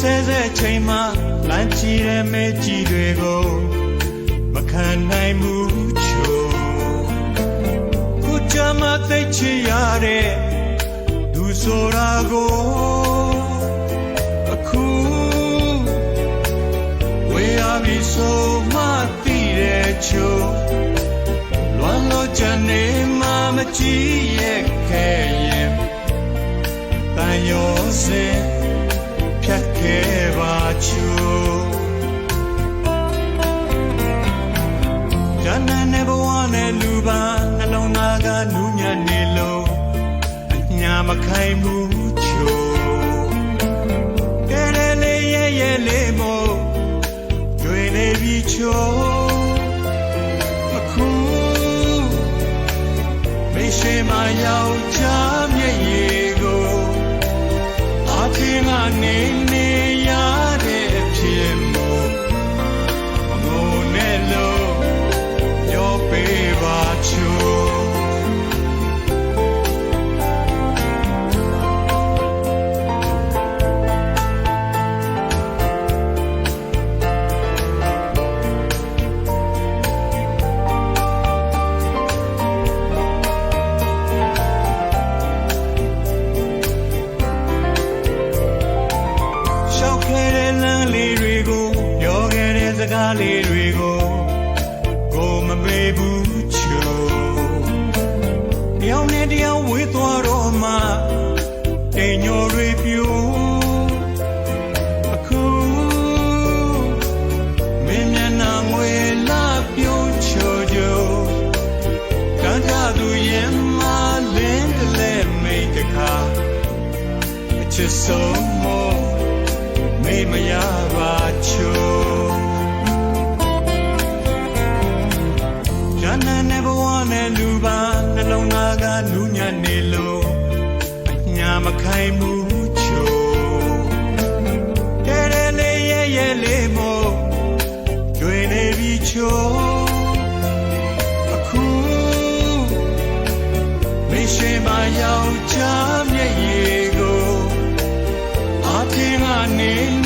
ဆဲဆဲချိန်မှာလမ်းချီတဲ့မဲကြီးတွေကိုမခံနိုင်မှုချိုကိုကြမ်းမသိချင်ရတဲ့သူဆိုတာကိုအခုဝေးရပြီဆိုမှသိတဲ့ချိုလွမ်းလို့ချင်နေမှမကြည့်ရဲ့ခဲ့ရင်တန်ရောစင် ဖြတ်ခဲ့ပါချိုရနနဲ့ဘဝနဲ့လူပါနှလုံးသားကနူးညံ့နေလို့အညာမခိုင်မှုချိုကဲရဲလေးရဲ့ရဲ့လေးမို့တွေ့နေပြီချိုအခုမေရှိမယောက်ျားမျက်ရည်ကိုအခင် ခဲ့တဲ့လမ်းလေးတွေကိုပြောခဲ့တဲ့စကားလေးတွေကိုကိုမမေ့ဘူးချို့တယောက်နဲ့တယောက်ဝေးသွားတော့မှတိမ်ညိုတွေပြိုအခုမင်းမျက်နှာငွေလာပြုံးချိုချိုကံကြသူရင်မလင်းတလဲမိတ်တခါအချစ်ဆုံးမို့ မေမရပါချိုရနနဲ့ဘဝနဲ့လူပါနှလုံးသားကနူးညံ့နေလို့အညာမခိုင်မှုချိုတဲတဲလေးရဲ့ရဲ့လေးမို့တွေ့နေပြီချိုအခုမေရှိမယောက်ျားမျက်ရည်ကိုအ ပြင်ကနေနေ